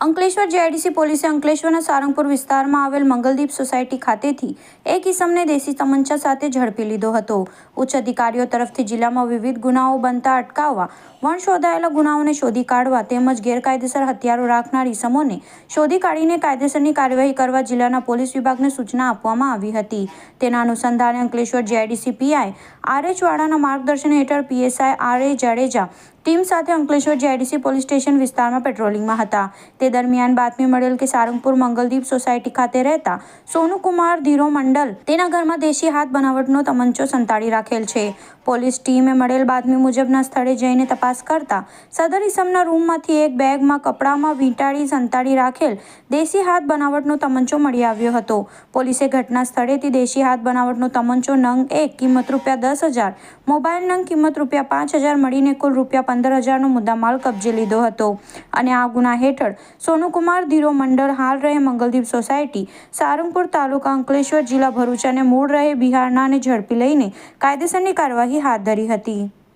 Ankleshwar JIDC પોલીસે અંકલેશ્વરના સારંગપુર વિસ્તારમાં આવેલ મંગલદીપ સોસાયટી ખાતેથી એક ઇસમને દેશી તમંચા સાથે ઝડપી લીધો હતો. ઉચ્ચ અધિકારીઓ તરફથી જિલ્લામાં વિવિધ ગુનાઓ બનતા અટકાવવા, વણ શોધાયેલા ગુનાઓને શોધી કાઢવા તેમજ ગેરકાયદેસર હથિયારો રાખનાર ઇસમોને શોધી કાઢીને કાયદેસરની કાર્યવાહી કરવા જિલ્લાના પોલીસ વિભાગને સૂચના આપવામાં આવી હતી. તેના અનુસંધાને Ankleshwar GIDC PI R H વાળાના માર્ગદર્શન હેઠળ PSI R A Jadeja team સાથે અંકલેશ્વર જેઆઈડીસી પોલીસ સ્ટેશન વિસ્તારમાં પેટ્રોલિંગમાં હતા. તે દરમિયાન બાતમી મળેલ કે સારંગપુર મંગલદીપ સોસાયટી ખાતે રહેતા સોનુકુમાર ધીરો મંડલ તેના ઘરમાં દેશી હાથ બનાવટનો તમંચો સંતાડી રાખેલ છે. પોલીસ ટીમે મળેલ બાતમી મુજબના સ્થળે જઈને તપાસ કરતા સદર ઇસમના રૂમમાંથી એક બેગમાં કપડામાં વીંટાળી સંતાડી રાખેલ દેશી હાથ બનાવટનો તમંચો મળી આવ્યો હતો. પોલીસે ઘટના સ્થળેથી દેશી હાથ બનાવટનો તમંચો નંગ એક કિંમત રૂપિયા દસ હજાર, મોબાઈલ નંગ કિંમત રૂપિયા પાંચ હજાર મળીને કુલ રૂપિયા પંદર હજારનો મુદ્દામાલ કબજે લીધો હતો. અને આ ગુના હેઠળ સોનુકુમાર ધીરો મંડળ હાલ રહે મંગલદીપ સોસાયટી, સારંગપુર તાલુકા અંકલેશ્વર, જિલ્લા ભરૂચ અને મૂળ રહે બિહારના અને ઝડપી લઈને કાયદેસરની કાર્યવાહી હાથ ધરી હતી.